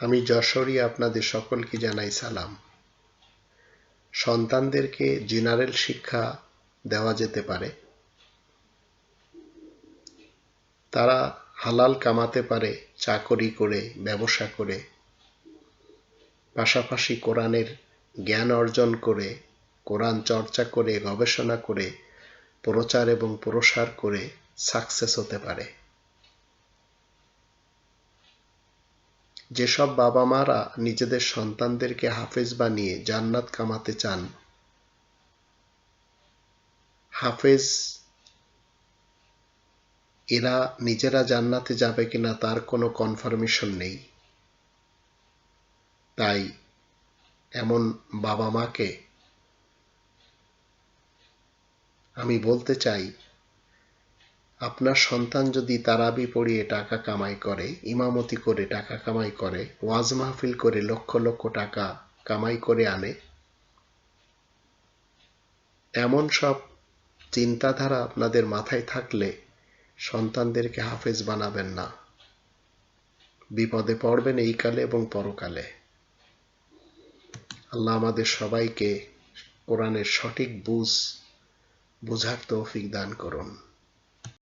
আমি যশোরী আপনাদের সকলকে জানাই সালাম। সন্তানদেরকে জেনারেল শিক্ষা দেওয়া যেতে পারে। তারা হালাল কামাতে পারে, চাকরি করে, ব্যবসা করে। পাশাপাশি কোরআনের জ্ঞান অর্জন করে, কোরআন চর্চা করে, গবেষণা করে, প্রচার এবং প্রসার করে সাকসেস হতে পারে। যেসব বাবা মারা নিজেদের সন্তানদেরকে হাফেজ বানিয়ে জান্নাত কামাতে চান, হাফেজ এরা নিজেরা জান্নাতে যাবে কিনা তার কোনো কনফার্মেশন নেই। তাই এমন বাবা মাকে আমি বলতে চাই আপনার সন্তান যদি তারাবি পড়িয়ে টাকা কামাই করে, ইমামতি করে টাকা কামাই করে, ওয়াজ মাহফিল করে লক্ষ লক্ষ টাকা কামাই করে আনে, এমন সব চিন্তাধারা আপনাদের মাথায় থাকলে সন্তানদেরকে হাফেজ বানাবেন না। বিপদে পড়বেন এই কালে এবং পরকালে। আল্লাহ আমাদের সবাইকে কোরআনের সঠিক বুঝ, বুঝার তৌফিক দান করুন।